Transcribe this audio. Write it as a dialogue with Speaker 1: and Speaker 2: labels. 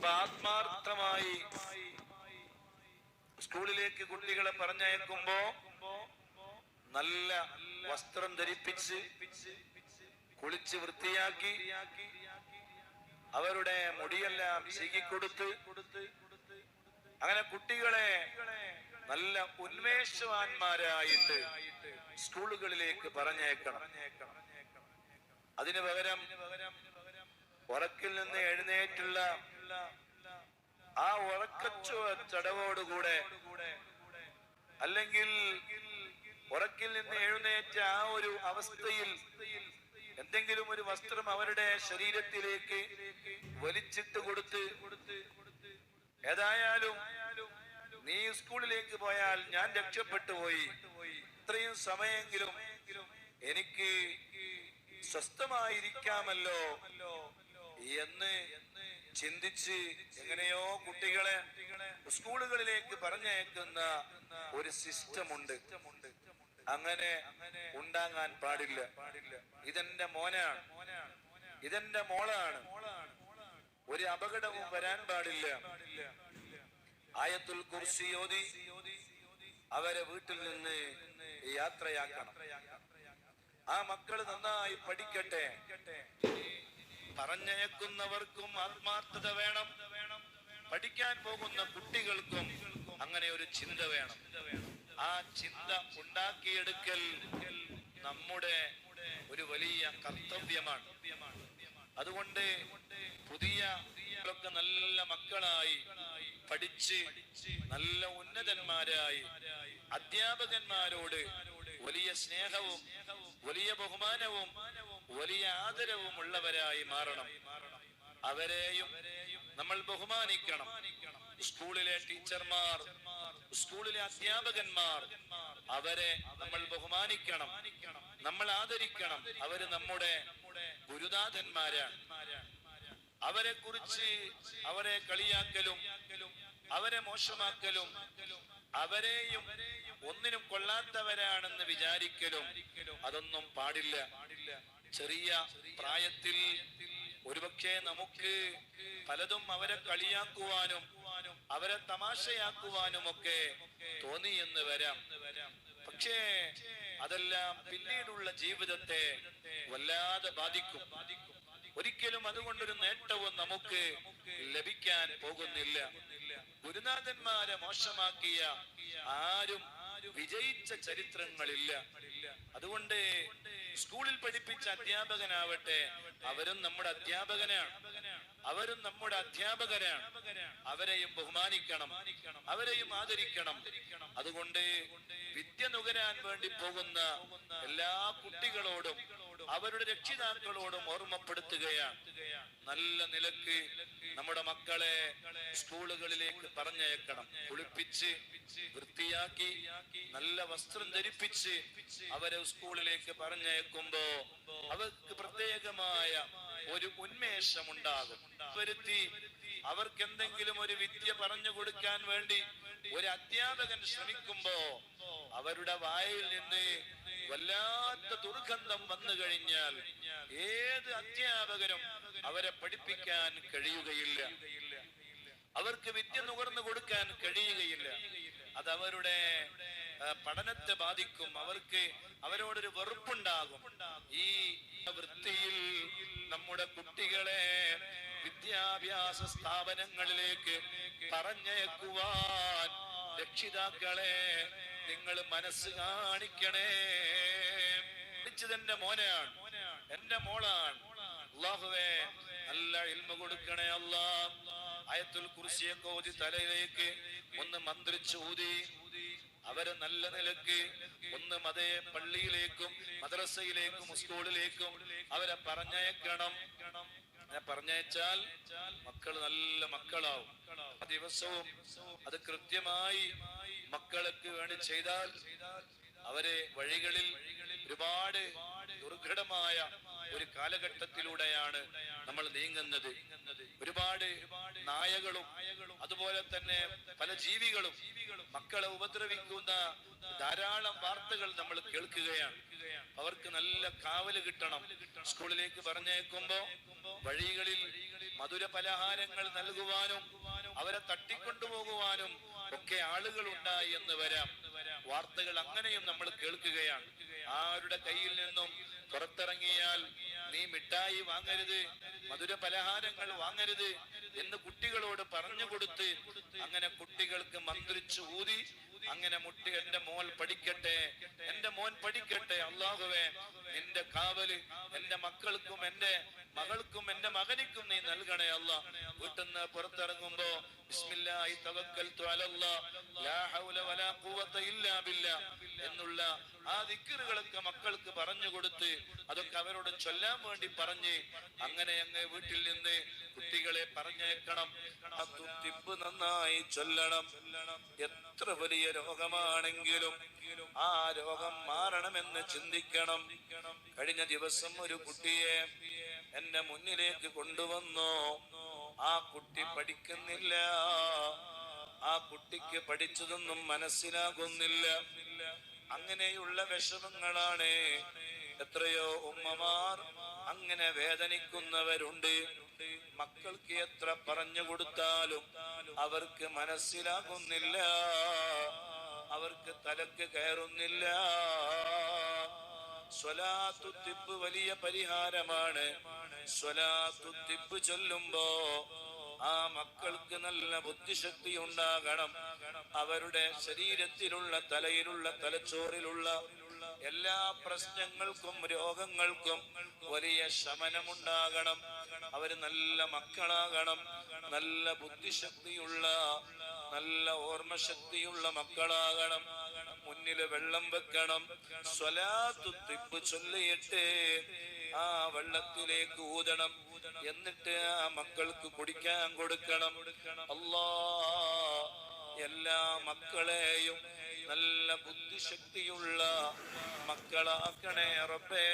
Speaker 1: അപ്പൊ ആത്മാർത്ഥമായി സ്കൂളിലേക്ക് കുട്ടികളെ പറഞ്ഞയക്കുമ്പോ നല്ല വസ്ത്രം ധരിപ്പിച്ച് കുളിച്ച് വൃത്തിയാക്കി അവരുടെ മുടിയെല്ലാം ചീകിക്കൊടുത്ത് അങ്ങനെ കുട്ടികളെ നല്ല ഉന്മേഷവാന്മാരായിട്ട് സ്കൂളുകളിലേക്ക് പറഞ്ഞേക്കണം അതിനു പകരം ഉറക്കിൽ നിന്ന് എഴുന്നേറ്റുള്ള ആ ഉറക്കച്ചു ചടവോടുകൂടെ അല്ലെങ്കിൽ ഉറക്കിൽ നിന്ന് എഴുന്നേറ്റ ആ ഒരു അവസ്ഥയിൽ എന്തെങ്കിലും ഒരു വസ്ത്രം അവരുടെ ശരീരത്തിലേക്ക് വലിച്ചിട്ട് കൊടുത്ത് ഏതായാലും നീ സ്കൂളിലേക്ക് പോയാൽ ഞാൻ രക്ഷപ്പെട്ടു പോയി. ഇത്രയും സമയെങ്കിലും എനിക്ക് സ്വസ്ഥമായിരിക്കാമല്ലോ എന്ന് ചിന്തിച്ച് എങ്ങനെയോ കുട്ടികളെ സ്കൂളുകളിലേക്ക് പറഞ്ഞയക്കുന്ന ഒരു സിസ്റ്റമുണ്ട്. അങ്ങനെ ഉണ്ടാകാൻ പാടില്ല. ഇതെന്റെ മോനാണ്. ഇതെന്റെ മോളാണ്. ഒരു അപകടവും വരാൻ പാടില്ല. ആയത്തുൽ കുർസി ഓതി അവരെ വീട്ടിൽ നിന്ന് യാത്രയാക്കണം. ആ മക്കൾ നന്നായി പഠിക്കട്ടെ. പറഞ്ഞയക്കുന്നവർക്കും ആത്മാർത്ഥത വേണം. പഠിക്കാൻ പോകുന്ന കുട്ടികൾക്കും അങ്ങനെ ഒരു ചിന്ത വേണം. ആ ചിന്ത ഉണ്ടാക്കിയെടുക്കൽ നമ്മുടെ ഒരു വലിയ കർത്തവ്യമാണ്. അതുകൊണ്ട് പുതിയ നല്ല മക്കളായി പഠിച്ച് നല്ല ഉന്നതന്മാരായി അധ്യാപകന്മാരോട് വലിയ സ്നേഹവും വലിയ ബഹുമാനവും വലിയ ആദരവും ഉള്ളവരായി മാറണം. അവരെയും നമ്മൾ ബഹുമാനിക്കണം. സ്കൂളിലെ ടീച്ചർമാർ സ്കൂളിലെ അധ്യാപകന്മാർ അവരെ നമ്മൾ ബഹുമാനിക്കണം. നമ്മൾ ആദരിക്കണം. അവർ നമ്മുടെ ഗുരുനാഥന്മാരാണ്. അവരെ കുറിച്ച് അവരെ കളിയാക്കലും അവരെ മോശമാക്കലും അവരെയും ഒന്നിനും കൊള്ളാത്തവരാണെന്ന് വിചാരിക്കലും അതൊന്നും പാടില്ല. ചെറിയ പ്രായത്തിൽ ഒരുപക്ഷെ നമുക്ക് പലതും അവരെ കളിയാക്കുവാനും അവരെ തമാശയാക്കുവാനും ഒക്കെ തോന്നി എന്ന് വരാം. പക്ഷേ അതെല്ലാം പിന്നീടുള്ള ജീവിതത്തെ വല്ലാതെ ബാധിക്കും. ഒരിക്കലും അതുകൊണ്ടൊരു നേട്ടവും നമുക്ക് ലഭിക്കാൻ പോകുന്നില്ല. ഗുരുനാഥന്മാരെ മോശമാക്കിയ ആരും വിജയിച്ച ചരിത്രങ്ങളില്ല. അതുകൊണ്ട് സ്കൂളിൽ പഠിപ്പിച്ച അധ്യാപകനാവട്ടെ അവരും നമ്മുടെ അധ്യാപകനാണ് അവരും നമ്മുടെ അധ്യാപകരാണ് അവരെയും ബഹുമാനിക്കണം അവരെയും ആദരിക്കണം. അതുകൊണ്ട് വിദ്യ നുകരാൻ വേണ്ടി പോകുന്ന എല്ലാ കുട്ടികളോടും അവരുടെ രക്ഷിതാക്കളോടും ഓർമ്മപ്പെടുത്തുകയാണ്. നല്ല നിലയ്ക്ക് നമ്മുടെ മക്കളെ സ്കൂളുകളിലേക്ക് പറഞ്ഞയക്കണം. കുളിപ്പിച്ച് വൃത്തിയാക്കി നല്ല വസ്ത്രം ധരിപ്പിച്ച് അവരെ സ്കൂളിലേക്ക് പറഞ്ഞയക്കുമ്പോ അവർക്ക് പ്രത്യേകമായ ഒരു ഉന്മേഷം ഉണ്ടാകും വരുത്തി അവർക്ക് എന്തെങ്കിലും ഒരു വിദ്യ പറഞ്ഞു കൊടുക്കാൻ വേണ്ടി ഒരു അധ്യാപകൻ ശ്രമിക്കുമ്പോ അവരുടെ വായിൽ നിന്ന് വല്ലാത്ത ദുർഗന്ധം വന്നു കഴിഞ്ഞാൽ ഏത് അധ്യാപകരും അവരെ പഠിപ്പിക്കാൻ കഴിയുകയില്ല. അവർക്ക് വിദ്യ നുകർന്നു കൊടുക്കാൻ കഴിയുകയില്ല. അതവരുടെ പഠനത്തെ ബാധിക്കും. അവർക്ക് അവരോടൊരു വെറുപ്പുണ്ടാകും. ഈ വൃത്തിയിൽ നമ്മുടെ കുട്ടികളെ വിദ്യാഭ്യാസ സ്ഥാപനങ്ങളിലേക്ക് പറഞ്ഞേക്കുവാൻ രക്ഷിതാക്കളെ നിങ്ങൾ മനസ്സ് കാണിക്കണേ. പഠിച്ചത് എന്റെ മോനാണ് എന്റെ മോളാണ്. അള്ളാഹുവേ നല്ല ഇൽമ കൊടുക്കണേ അല്ലാ ആയത്തുൽ കുറിശിയൊക്കെ ഓതി തലയിലേക്ക് ഒന്ന് മന്ത്രിച്ച് ഊതി. അവരെ നല്ല നിലയ്ക്ക് ഒന്ന് മതേ പള്ളിയിലേക്കും മദ്രസയിലേക്കും സ്കൂളിലേക്കും അവരെ പറഞ്ഞയക്കണം. പറഞ്ഞയച്ചാൽ മക്കൾ നല്ല മക്കളാവും. ദിവസവും അത് കൃത്യമായി മക്കൾക്ക് വേണ്ടി ചെയ്താൽ അവരെ വഴികളിൽ ഒരുപാട് ദുർഘടമായ ഒരു കാലഘട്ടത്തിലൂടെയാണ് നമ്മൾ നീങ്ങുന്നത്. ഒരുപാട് നായകളും അതുപോലെ തന്നെ പല ജീവികളും മക്കളെ ഉപദ്രവിക്കുന്ന ധാരാളം വാർത്തകൾ നമ്മൾ കേൾക്കുകയാണ്. അവർക്ക് നല്ല കാവൽ കിട്ടണം. സ്കൂളിലേക്ക് പറഞ്ഞേക്കുമ്പോ വഴികളിൽ മധുര പലഹാരങ്ങൾ നൽകുവാനും അവരെ തട്ടിക്കൊണ്ടുപോകുവാനും ഒക്കെ ആളുകൾ ഉണ്ടായി എന്ന് വരാം. വാർത്തകൾ അങ്ങനെയും നമ്മൾ കേൾക്കുകയാണ്. ആരുടെ കയ്യിൽ നിന്നും പുറത്തിറങ്ങിയാൽ നീ മിഠായി വാങ്ങരുത് മധുര പലഹാരങ്ങൾ വാങ്ങരുത് എന്ന് കുട്ടികളോട് പറഞ്ഞു കൊടുത്ത് അങ്ങനെ കുട്ടികൾക്ക് മന്ത്രിച്ചു ഊതി അങ്ങനെ മുട്ടി എന്റെ മോൻ പഠിക്കട്ടെ എന്റെ മോൻ പഠിക്കട്ടെ അള്ളാഹുവേ നിന്റെ കാവൽ എന്റെ മക്കൾക്കും എന്റെ മകൾക്കും എന്റെ മകനിക്കും നീ നൽകണേ അല്ല. വീട്ടിൽ നിന്ന് പുറത്തിറങ്ങുമ്പോ എന്നുള്ള ആ ദിക്കറുകളൊക്കെ മക്കൾക്ക് പറഞ്ഞു കൊടുത്ത് അതൊക്കെ അവരോട് ചൊല്ലാൻ വേണ്ടി പറഞ്ഞ് അങ്ങനെ അങ്ങ് വീട്ടിൽ നിന്ന് കുട്ടികളെ പറഞ്ഞേക്കണം തിപ്പ് നന്നായി ചൊല്ലണം. എത്ര വലിയ രോഗമാണെങ്കിലും ആ രോഗം മാറണമെന്ന് ചിന്തിക്കണം. കഴിഞ്ഞ ദിവസം ഒരു കുട്ടിയെ എന്റെ മുന്നിലേക്ക് കൊണ്ടുവന്നു. ആ കുട്ടി പഠിക്കുന്നില്ല. ആ കുട്ടിക്ക് പഠിച്ചതൊന്നും മനസ്സിലാകുന്നില്ല. അങ്ങനെയുള്ള വിഷമങ്ങളാണ് എത്രയോ ഉമ്മമാർ അങ്ങനെ വേദനിക്കുന്നവരുണ്ട്. മക്കൾക്ക് എത്ര പറഞ്ഞു കൊടുത്താലും അവർക്ക് മനസ്സിലാകുന്നില്ല. അവർക്ക് തലക്ക് കയറുന്നില്ല. സ്വലാത്തുത്തിപ്പ് വലിയ പരിഹാരമാണ്. സ്വലാത്തുത്തിപ്പ് ചൊല്ലുമ്പോ ആ മക്കൾക്ക് നല്ല ബുദ്ധിശക്തി ഉണ്ടാകണം. അവരുടെ ശരീരത്തിലുള്ള തലയിലുള്ള തലച്ചോറിലുള്ള എല്ലാ പ്രശ്നങ്ങൾക്കും രോഗങ്ങൾക്കും വലിയ ശമനമുണ്ടാകണം. അവർ നല്ല മക്കളാകണം. നല്ല ബുദ്ധിശക്തിയുള്ള നല്ല ഓർമ്മശക്തിയുള്ള മക്കളാകണം. മുന്നിൽ വെള്ളം വെക്കണം. സ്വലാത്തു തിപ്പ് ചൊല്ലിയിട്ട് ആ വെള്ളത്തിലേക്ക് ഊതണം. എന്നിട്ട് ആ മക്കൾക്ക് കുടിക്കാൻ കൊടുക്കണം. അല്ലാ എല്ലാ മക്കളെയും നല്ല ബുദ്ധിശക്തിയുള്ള മക്കളാക്കണേ റബ്ബേ.